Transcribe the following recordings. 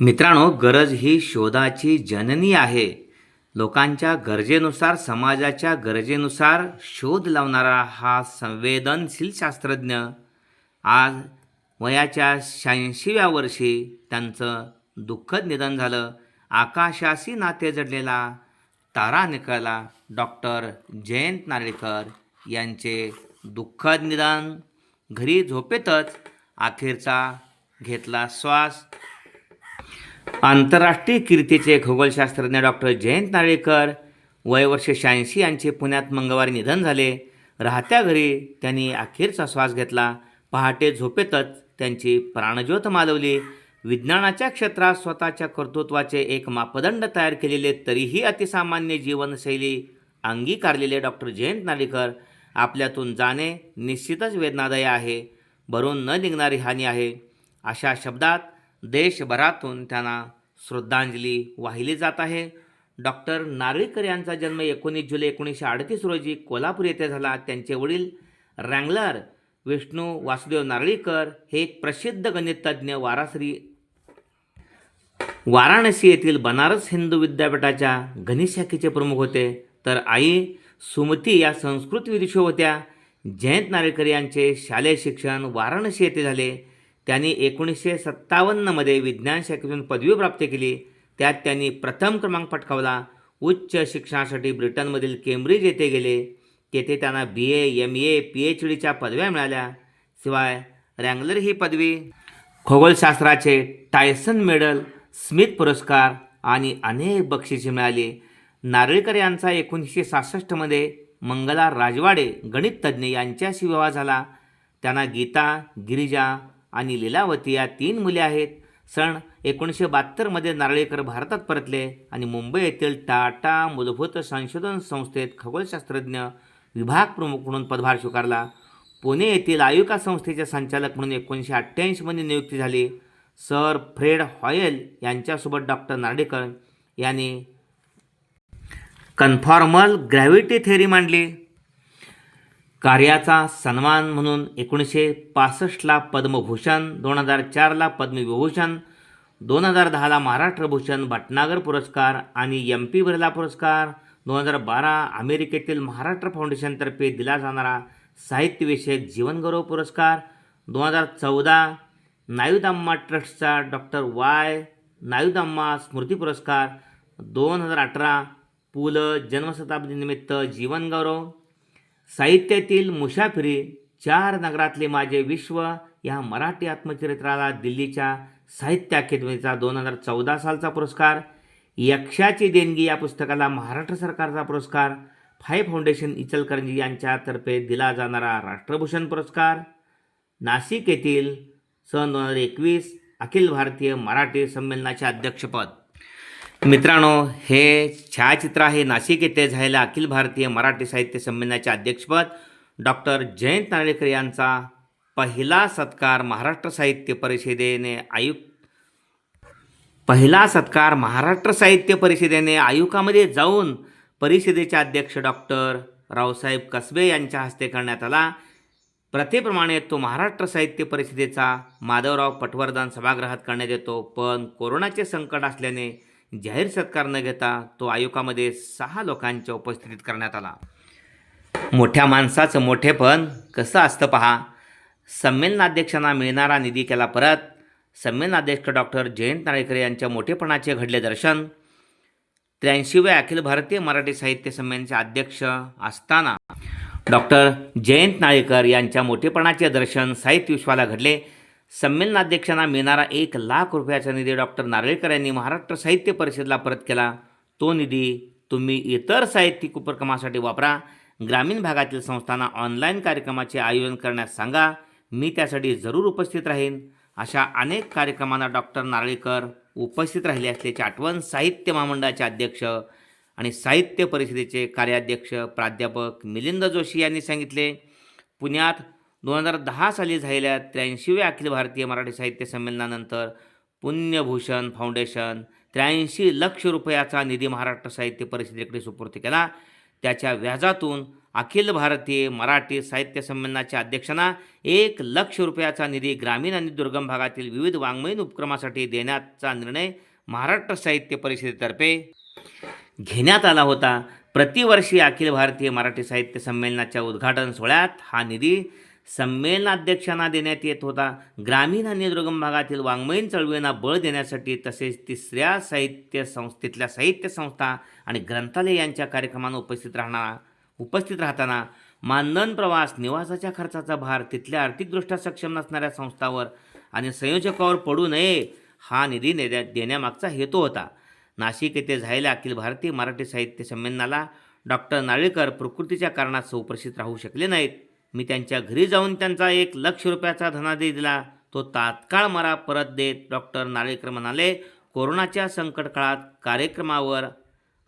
मित्रांनो गरज ही शोधाची जननी आहे. लोकांच्या गरजेनुसार समाजाच्या गरजेनुसार शोध लावणारा हा संवेदनशील शास्त्रज्ञ आज वयाच्या शहाऐंशीव्या वर्षी त्यांचं दुःखद निधन झालं. आकाशाशी नाते जडलेला तारा निकळला. डॉक्टर जयंत नारळीकर यांचे दुःखद निधन घरी झोपेतच अखेरचा घेतला श्वास. आंतरराष्ट्रीय कीर्तीचे खगोलशास्त्रज्ञ डॉक्टर जयंत नारळीकर वय वर्ष शहाऐंशी यांचे पुण्यात मंगळवारी निधन झाले. राहत्या घरी त्यांनी अखेरचा श्वास घेतला. पहाटे झोपेतच त्यांची प्राणज्योत मालवली. विज्ञानाच्या क्षेत्रात स्वतःच्या कर्तृत्वाचे एक मापदंड तयार केलेले तरीही अतिसामान्य जीवनशैली अंगीकारलेले डॉक्टर जयंत नाडेकर आपल्यातून जाणे निश्चितच वेदनादायी आहे. भरून न निघणारी हानी आहे. अशा शब्दात देशभरातून त्यांना श्रद्धांजली वाहिली जात आहे. डॉक्टर नारळीकर यांचा जन्म एकोणीस जुलै एकोणीसशे अडतीस रोजी कोल्हापूर येथे झाला. त्यांचे वडील रँगलर विष्णू वासुदेव नारळीकर हे एक प्रसिद्ध गणिततज्ञ वारासरी वाराणसी येथील बनारस हिंदू विद्यापीठाच्या गणित शाखेचे प्रमुख होते. तर आई सुमती या संस्कृत विदुषी होत्या. जयंत नारळीकर यांचे शालेय शिक्षण वाराणसी येथे झाले. त्यांनी एकोणीसशे सत्तावन्नमध्ये विज्ञान शाखेतून पदवी प्राप्त केली. त्यात त्यांनी प्रथम क्रमांक पटकावला. उच्च शिक्षणासाठी ब्रिटनमधील केम्ब्रिज येथे गेले. तेथे त्यांना B A M A P H डीच्या पदव्या मिळाल्या. शिवाय रँगलर ही पदवी खगोलशास्त्राचे टायसन मेडल स्मिथ पुरस्कार आणि अनेक बक्षिसे मिळाली. नारळीकर यांचा एकोणीसशे सहासष्टमध्ये मंगला राजवाडे गणिततज्ज्ञ यांच्याशी विवाह झाला. त्यांना गीता गिरिजा आणि लीलावती या तीन मुले आहेत. सण एकोणीसशे बहात्तरमध्ये नारळीकर भारतात परतले आणि मुंबई येथील टाटा मूलभूत संशोधन संस्थेत खगोलशास्त्रज्ञ विभाग प्रमुख म्हणून पदभार स्वीकारला. पुणे येथील आयुका संस्थेचे संचालक म्हणून एकोणीसशे अठ्ठ्याऐंशीमध्ये नियुक्ती झाली. सर फ्रेड हॉयल यांच्यासोबत डॉक्टर नार्डेकर यांनी कन्फॉर्मल ग्रॅव्हिटी थेअरी मांडली. कार्याचा सन्मान म्हणून एकोणीसशे पासष्टला पद्मभूषण दोन हजार चारला पद्मविभूषण दोन हजार दहाला महाराष्ट्रभूषण भटनागर पुरस्कार आणि एम पी बिर्ला पुरस्कार दोन हजार बारा अमेरिकेतील महाराष्ट्र फाउंडेशनतर्फे दिला जाणारा साहित्यविषयक जीवनगौरव पुरस्कार दोन हजार चौदा नायुदाम्मा ट्रस्टचा डॉक्टर वाय नायुदाम्मा स्मृती पुरस्कार दोन हजार अठरा पु ल जन्मशताब्दीनिमित्त जीवनगौरव साहित्यातील मुसाफिरी चार नगरातले माझे विश्व या मराठी आत्मचरित्राला दिल्लीच्या साहित्य अकादमीचा दोन हजार चौदा सालचा पुरस्कार यक्षाची देणगी या पुस्तकाला महाराष्ट्र सरकारचा पुरस्कार फाय फाउंडेशन इचलकरंजी यांच्यातर्फे दिला जाणारा राष्ट्रभूषण पुरस्कार नाशिक येथील सन दोन हजार एकवीस अखिल भारतीय मराठी संमेलनाचे अध्यक्षपद. मित्रांनो हे छायाचित्र आहे नाशिक येथे झालेल्या अखिल भारतीय मराठी साहित्य संमेलनाचे अध्यक्षपद डॉक्टर जयंत नारळीकर यांचा पहिला सत्कार महाराष्ट्र साहित्य परिषदेने आयुक्त पहिला सत्कार महाराष्ट्र साहित्य परिषदेने आयुकामध्ये जाऊन परिषदेचे अध्यक्ष डॉक्टर रावसाहेब कसबे यांच्या हस्ते करण्यात आला. प्रथेप्रमाणे तो महाराष्ट्र साहित्य परिषदेचा माधवराव पटवर्धन सभागृहात करण्यात येतो पण कोरोनाचे संकट असल्याने जाहीर सत्कार न घेता तो आयुकामध्ये सहा लोकांच्या उपस्थितीत करण्यात आला. मोठ्या माणसाचं मोठेपण कसं असतं पहा. संमेलनाध्यक्षांना मिळणारा निधी केला परत. संमेलनाध्यक्ष डॉक्टर जयंत नाळेकर यांच्या मोठेपणाचे घडले दर्शन. त्र्याऐंशीव्या अखिल भारतीय मराठी साहित्य संमेलनाचे अध्यक्ष असताना डॉक्टर जयंत नाळेकर यांच्या मोठेपणाचे दर्शन साहित्य विश्वाला घडले. संमेलनाध्यक्षांना मिळणारा एक लाख रुपयाचा निधी डॉक्टर नारळीकर यांनी महाराष्ट्र साहित्य परिषदेला परत केला. तो निधी तुम्ही इतर साहित्यिक उपक्रमासाठी वापरा. ग्रामीण भागातील संस्थांना ऑनलाईन कार्यक्रमाचे आयोजन करण्यास सांगा. मी त्यासाठी जरूर उपस्थित राहीन. अशा अनेक कार्यक्रमांना डॉक्टर नारळीकर उपस्थित राहिले असल्याची आठवण साहित्य महामंडळाचे अध्यक्ष आणि साहित्य परिषदेचे कार्याध्यक्ष प्राध्यापक मिलिंद जोशी यांनी सांगितले. पुण्यात दोन हजार दहा साली झालेल्या त्र्याऐंशीव्या अखिल भारतीय मराठी साहित्य संमेलनानंतर पुण्यभूषण फाउंडेशन त्र्याऐंशी लक्ष रुपयाचा निधी महाराष्ट्र साहित्य परिषदेकडे सुपूर्द केला. त्याच्या व्याजातून अखिल भारतीय मराठी साहित्य संमेलनाच्या अध्यक्षांना एक लक्ष रुपयाचा निधी ग्रामीण आणि दुर्गम भागातील विविध वाङ्मयीन उपक्रमासाठी देण्याचा निर्णय महाराष्ट्र साहित्य परिषदेतर्फे घेण्यात आला होता. प्रतिवर्षी अखिल भारतीय मराठी साहित्य संमेलनाच्या उद्घाटन सोहळ्यात हा निधी संमेलनाध्यक्षांना देण्यात येत होता. ग्रामीण आणि दुर्गम भागातील वाङ्मयीन चळवळींना बळ देण्यासाठी तसेच तिसऱ्या साहित्य संस्थेतल्या साहित्य संस्था आणि ग्रंथालय यांच्या कार्यक्रमांना उपस्थित राहणार उपस्थित राहताना मानधन प्रवास निवासाच्या खर्चाचा भार तिथल्या आर्थिकदृष्ट्या सक्षम नसणाऱ्या संस्थावर आणि संयोजकावर पडू नये हा निधी देण्या देण्यामागचा हेतू होता. नाशिक येथे झालेल्या अखिल भारतीय मराठी साहित्य संमेलनाला डॉक्टर नाळेकर प्रकृतीच्या कारणास्तव उपस्थित राहू शकले नाहीत. मी त्यांच्या घरी जाऊन त्यांचा एक लक्ष रुपयाचा धनादेश दिला. तो तात्काळ मला परत देत डॉक्टर नारळीकर म्हणाले कोरोनाच्या संकट काळात कार्यक्रमावर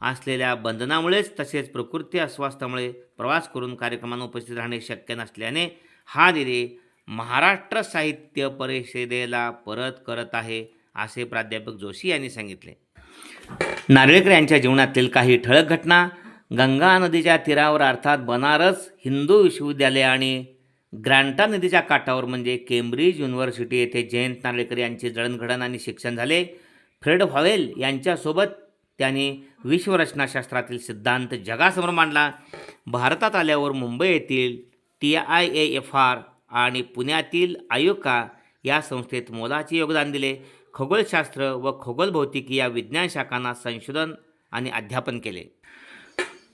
असलेल्या बंधनामुळेच तसेच प्रकृती अस्वास्थ्यामुळे प्रवास करून कार्यक्रमांना उपस्थित राहणे शक्य नसल्याने हा निधी महाराष्ट्र साहित्य परिषदेला परत करत आहे असे प्राध्यापक जोशी यांनी सांगितले. नारळीकर यांच्या जीवनातील काही ठळक घटना गंगा नदीच्या तीरावर अर्थात बनारस हिंदू विश्वविद्यालय आणि ग्रँटा नदीच्या काठावर म्हणजे केम्ब्रिज युनिव्हर्सिटी येथे जयंत नार्लेकर यांचे जडणघडण आणि शिक्षण झाले. फ्रेड फॉवेल यांच्यासोबत त्यांनी विश्वरचनाशास्त्रातील सिद्धांत जगासमोर मांडला. भारतात आल्यावर मुंबई येथील T I A F R आणि पुण्यातील आयुका या संस्थेत मोलाचे योगदान दिले. खगोलशास्त्र व खगोलभौतिकी या विज्ञान शाखांना संशोधन आणि अध्यापन केले.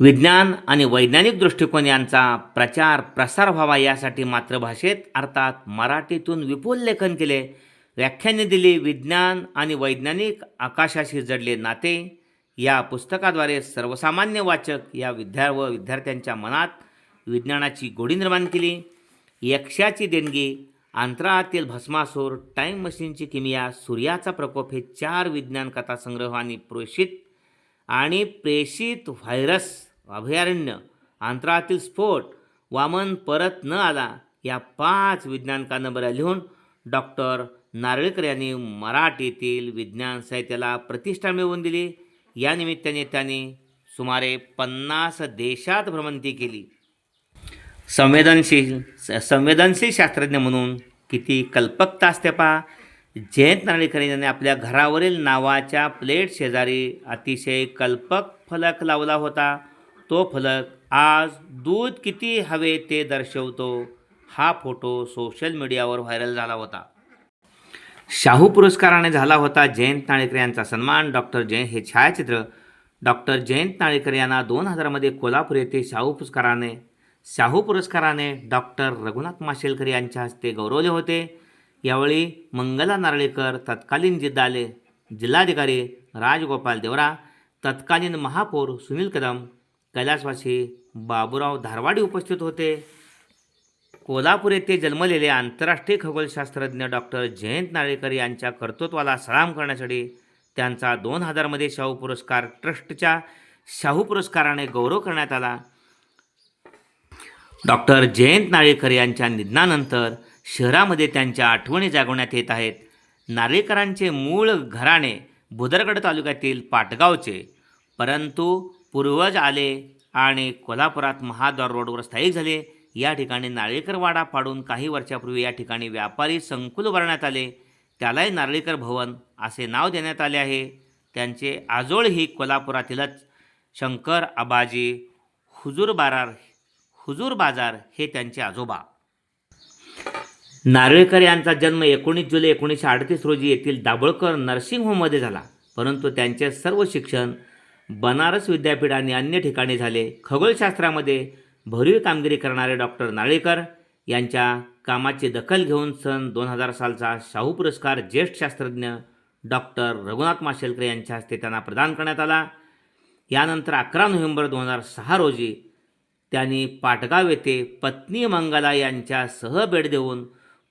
विज्ञान आणि वैज्ञानिक दृष्टिकोन यांचा प्रचार प्रसार व्हावा यासाठी मातृभाषेत अर्थात मराठीतून विपुल लेखन केले. व्याख्याने दिली विज्ञान आणि वैज्ञानिक आकाशाशी जडले नाते. या पुस्तकाद्वारे सर्वसामान्य वाचक या विद्या व विद्यार्थ्यांच्या मनात विज्ञानाची गोडी निर्माण केली. यक्षाची देणगी अंतराळातील भस्मासूर टाईम मशीनची किमिया सूर्याचा प्रकोप हे चार विज्ञान कथासंग्रह आणि प्रोषित आणि प्रेषित व्हायरस अभयारण्य अंतराळातील स्फोट वामन परत न आला या पाच विज्ञान कादंबऱ्या लिहून डॉक्टर नारळीकर यांनी मराठीतील विज्ञान साहित्याला प्रतिष्ठा मिळवून दिली. या निमित्ताने त्यांनी सुमारे पन्नास देशात भ्रमंती केली. संवेदनशील संवेदनशील शास्त्रज्ञ म्हणून किती कल्पकता असते पहा. जयंत नारळीकर यांनी आपल्या घरावरील नावाच्या प्लेट शेजारी अतिशय कल्पक फलक लावला होता. तो फलक आज दूध किती हवे ते दर्शवतो हा फोटो सोशल मीडियावर व्हायरल झाला होता. शाहू पुरस्काराने झाला होता जयंत नाळेकर यांचा सन्मान. डॉक्टर जयंत हे छायाचित्र डॉक्टर जयंत नाळेकर यांना दोन हजारमध्ये कोल्हापूर येथे शाहू पुरस्काराने शाहू पुरस्काराने डॉक्टर रघुनाथ माशेलकर यांच्या हस्ते गौरवले होते. यावेळी मंगला नारळीकर तत्कालीन जिल्हाले जिल्हाधिकारी राजगोपाल देवरा तत्कालीन महापौर सुनील कदम कैलासवासी बाबूराव धारवाडी उपस्थित होते. कोल्हापूर येथे जन्मलेले आंतरराष्ट्रीय खगोलशास्त्रज्ञ डॉक्टर जयंत नारळीकर यांच्या कर्तृत्वाला सलाम करण्यासाठी त्यांचा दोन हजारमध्ये शाहू पुरस्कार ट्रस्टच्या शाहू पुरस्काराने गौरव करण्यात आला. डॉक्टर जयंत नारळीकर यांच्या निधनानंतर शहरामध्ये त्यांच्या आठवणी जागवण्यात येत आहेत. नारळीकरांचे मूळ घराणे भुदरगड तालुक्यातील पाटगावचे. परंतु पूर्वज आले आणि कोल्हापुरात महाद्वार रोडवर स्थायिक झाले. या ठिकाणी नारळीकर वाडा पाडून काही वर्षापूर्वी या ठिकाणी व्यापारी संकुल उभारण्यात आले. त्यालाही नारळीकर भवन असे नाव देण्यात आले आहे. त्यांचे आजोळ ही कोल्हापुरातीलच. शंकर आबाजी हुजूर बारार हुजूर बाजार हे त्यांचे आजोबा. नारळकर यांचा जन्म एकोणीस जुलै एकोणीसशे अडतीस रोजी येथील दाभोळकर नर्सिंग होममध्ये झाला. परंतु त्यांचे सर्व शिक्षण बनारस विद्यापीठ आणि अन्य ठिकाणी झाले. खगोलशास्त्रामध्ये भरीव कामगिरी करणारे डॉक्टर नारळीकर यांच्या कामाची दखल घेऊन सन दोन हजार सालचा शाहू पुरस्कार ज्येष्ठ शास्त्रज्ञ डॉक्टर रघुनाथ माशेलकर यांच्या हस्ते त्यांना प्रदान करण्यात आला. यानंतर अकरा नोव्हेंबर दोन हजार सहा रोजी त्यांनी पाटगाव येथे पत्नी मंगला यांच्यासह भेट देऊन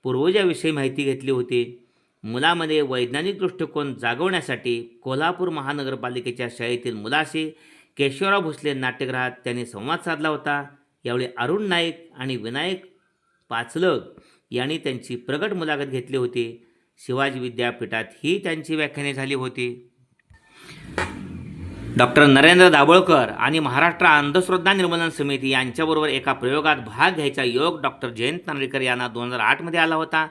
पूर्वजाविषयी माहिती घेतली होती. मुलामध्ये वैज्ञानिक दृष्टिकोन जागवण्यासाठी कोल्हापूर महानगरपालिकेच्या शाळेतील मुलाशी केशवराव भोसले नाट्यगृहात त्यांनी संवाद साधला होता. यावेळी अरुण नाईक आणि विनायक पाचलग यांनी त्यांची प्रगट मुलाखत घेतली होती. शिवाजी विद्यापीठात ही त्यांची व्याख्याने झाली होती. डॉक्टर नरेंद्र दाभोळकर आणि महाराष्ट्र अंधश्रद्धा निर्मूलन समिती यांच्याबरोबर एका प्रयोगात भाग घ्यायचा योग डॉक्टर जयंत नार्वेकर यांना दोन हजार आठमध्ये आला होता.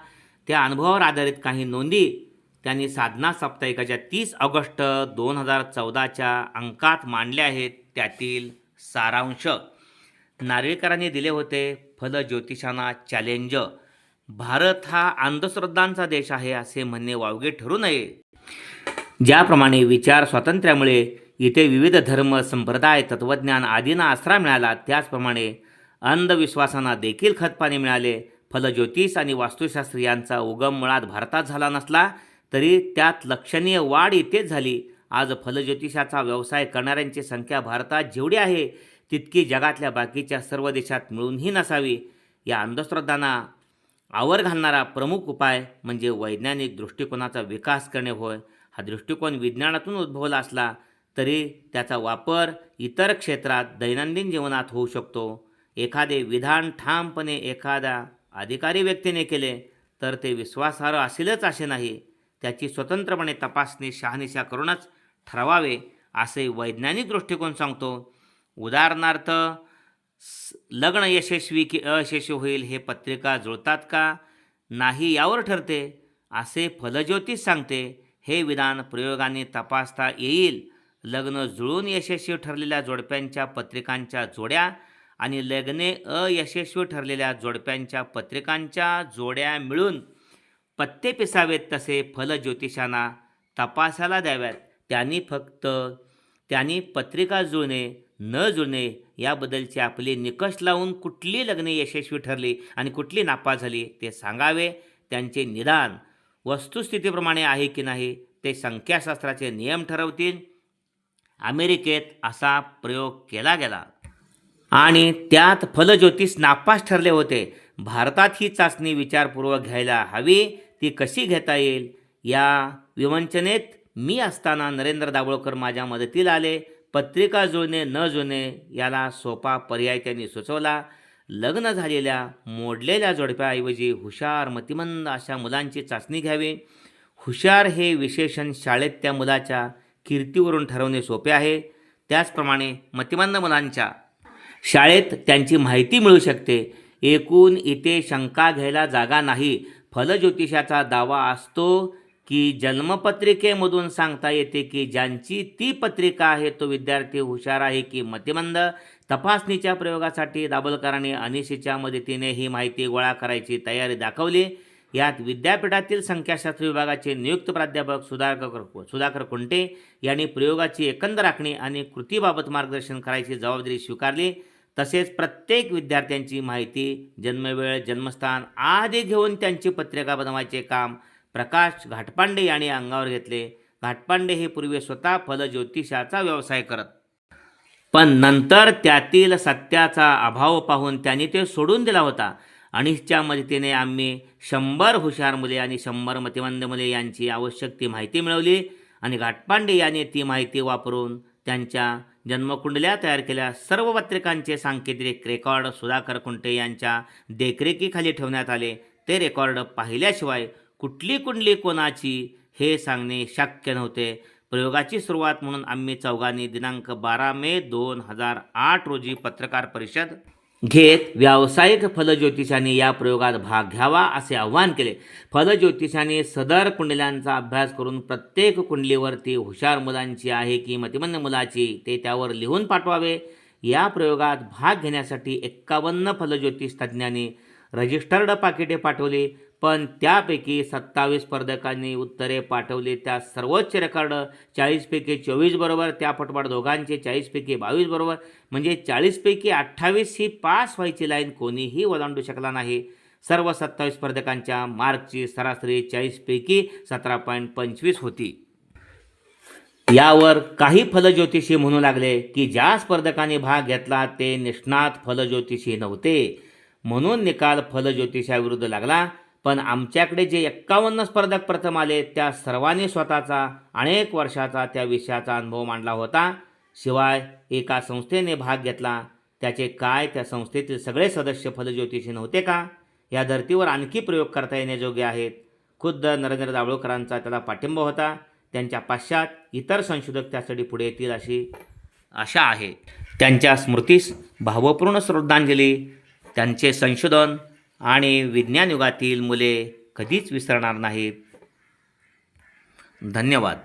त्या अनुभवावर आधारित काही नोंदी त्यांनी साधना साप्ताहिकाच्या तीस ऑगस्ट दोन हजार चौदाच्या अंकात मांडल्या आहेत. त्यातील सारांश. नार्वेकरांनी दिले होते फल ज्योतिषांना चॅलेंज भारत हा अंधश्रद्धांचा देश आहे असे म्हणणे वावगे ठरू नये. ज्याप्रमाणे विचार स्वातंत्र्यामुळे इथे विविध धर्म संप्रदाय तत्त्वज्ञान आदींना आसरा मिळाला. त्याचप्रमाणे अंधविश्वासांना देखील खतपाणी मिळाले. फलज्योतिष आणि वास्तुशास्त्र यांचा उगम मुळात भारतात झाला नसला तरी त्यात लक्षणीय वाढ इथेच झाली. आज फलज्योतिषाचा व्यवसाय करणाऱ्यांची संख्या भारतात जेवढी आहे तितकी जगातल्या बाकीच्या सर्व देशात मिळूनही नसावी. या अंधश्रद्धांना आवर घालणारा प्रमुख उपाय म्हणजे वैज्ञानिक दृष्टिकोनाचा विकास करणे होय. हा दृष्टिकोन विज्ञानातून उद्भवला असला तरी त्याचा वापर इतर क्षेत्रात दैनंदिन जीवनात होऊ शकतो. एखादे विधान ठामपणे एखाद्या अधिकारी व्यक्तीने केले तर ते विश्वासार्ह असेलच असे नाही. त्याची स्वतंत्रपणे तपासणी शहानिशा करूनच ठरवावे असे वैज्ञानिक दृष्टिकोन सांगतो. उदाहरणार्थ स- लग्न यशस्वी की अयशस्वी होईल हे पत्रिका जुळतात का? नाही यावर ठरते. असे फलज्योतिष सांगते. हे विधान प्रयोगाने तपासता येईल. लग्न जुळून यशस्वी ठरलेल्या जोडप्यांच्या पत्रिकांच्या जोड्या आणि लग्ने अयशस्वी ठरलेल्या जोडप्यांच्या पत्रिकांच्या जोड्या मिळून पत्ते पिसावेत तसे फलज्योतिषांना तपासायला द्याव्यात. त्यांनी फक्त त्यांनी पत्रिका जुळणे न जुळणे याबद्दलचे आपले निकष लावून कुठली लग्ने यशस्वी ठरली आणि कुठली नापास झाली ते सांगावे. त्यांचे निदान वस्तुस्थितीप्रमाणे आहे की नाही ते संख्याशास्त्राचे नियम ठरवतील. अमेरिकेत असा प्रयोग केला गेला. आणि त्यात फलज्योतिष नापास ठरले होते. भारतात ही चाचणी विचारपूर्वक घ्यायला हवी ती कशी घेता येईल? या विवंचनेत मी असताना नरेंद्र दाभोळकर माझ्या मदतीला आले. पत्रिका जुळणे न जुळणे याला सोपा पर्याय त्यांनी सुचवला. लग्न झालेल्या मोडलेल्या जोडप्याऐवजी हुशार मतिमंद अशा मुलांची चाचणी घ्यावी. हुशार हे विशेषण शाळेत त्या मुलाच्या कीर्तीवरून ठरवणे सोपे आहे. त्याचप्रमाणे मतिमंद मुलांच्या शाळेत त्यांची माहिती मिळू शकते. एकूण इथे शंका घ्यायला जागा नाही. फलज्योतिषाचा दावा असतो की जन्मपत्रिकेमधून सांगता येते की ज्यांची ती पत्रिका आहे तो विद्यार्थी हुशार आहे की मतिमंद. तपासणीच्या प्रयोगासाठी दाभोलकरांनी अनिशेच्या मदतीने ही माहिती गोळा करायची तयारी दाखवली. यात विद्यापीठातील संख्याशास्त्र विभागाचे नियुक्त प्राध्यापक सुधाकर सुधाकर कुंटे यांनी प्रयोगाची एकंदर आखणी आणि कृतीबाबत मार्गदर्शन करायची जबाबदारी स्वीकारली. तसेच प्रत्येक विद्यार्थ्यांची माहिती जन्मवेळ जन्मस्थान आदी घेऊन त्यांची पत्रिका बनवायचे काम प्रकाश घाटपांडे यांनी अंगावर घेतले. घाटपांडे हे पूर्वी स्वतः फलज्योतिषाचा व्यवसाय करत. पण नंतर त्यातील सत्याचा अभाव पाहून त्यांनी ते सोडून दिला होता. अनिशच्या मदतीने आम्ही शंभर हुशार मुले आणि शंभर मतिमंद मुले यांची आवश्यक ती माहिती मिळवली आणि घाटपांडे यांनी ती माहिती वापरून त्यांच्या जन्मकुंडल्या तयार केल्या. सर्व पत्रिकांचे सांकेतिक रेकॉर्ड सुधाकर कुंटे यांच्या देखरेखीखाली ठेवण्यात आले. ते रेकॉर्ड पाहिल्याशिवाय कुठली कुंडली कोणाची हे सांगणे शक्य नव्हते. प्रयोगाची सुरुवात म्हणून आम्ही चौघांनी दिनांक बारा मे दोन हजार आठ रोजी पत्रकार परिषद घेत व्यावसायिक फलज्योतिषाने या प्रयोगात भाग घ्यावा असे आवाहन केले. फलज्योतिषांनी सदर कुंडल्यांचा अभ्यास करून प्रत्येक कुंडलीवरती हुशार मुलांची आहे की मतिमंद मुलाची ते त्यावर लिहून पाठवावे. या प्रयोगात भाग घेण्यासाठी एक्कावन्न फलज्योतिष तज्ज्ञांनी रजिस्टर्ड पाकिटे पाठवली. पण त्यापैकी सत्तावीस स्पर्धकांनी उत्तरे पाठवली. त्या सर्वोच्च रेकॉर्ड चाळीसपैकी चोवीस बरोबर त्या पटपाट दोघांचे चाळीसपैकी बावीस बरोबर. म्हणजे चाळीसपैकी अठ्ठावीस ही पास व्हायची लाईन कोणीही ओलांडू शकला नाही. सर्व सत्तावीस स्पर्धकांच्या मार्कची सरासरी चाळीसपैकी सतरा पॉईंट पंचवीस होती. यावर काही फलज्योतिषी म्हणू लागले की ज्या स्पर्धकांनी भाग घेतला ते निष्णात फलज्योतिषी नव्हते. म्हणून निकाल फलज्योतिषाविरुद्ध लागला. पण आमच्याकडे जे एक्कावन्न स्पर्धक प्रथम आले त्या सर्वांनी स्वतःचा अनेक वर्षाचा त्या विषयाचा अनुभव मांडला होता. शिवाय एका संस्थेने भाग घेतला. त्याचे काय त्या संस्थेतील सगळे सदस्य फलज्योतिषी नव्हते का? या धर्तीवर आणखी प्रयोग करता येण्याजोगे आहेत. खुद्द नरेंद्र दाभोळकरांचा त्याला पाठिंबा होता. त्यांच्या पाश्चात इतर संशोधक त्यासाठी पुढे येतील अशी आशा आहे. त्यांच्या स्मृतीस भावपूर्ण श्रद्धांजली. त्यांचे संशोधन आणि विज्ञान युगातील मुले कधीच विसरणार नाहीत. धन्यवाद.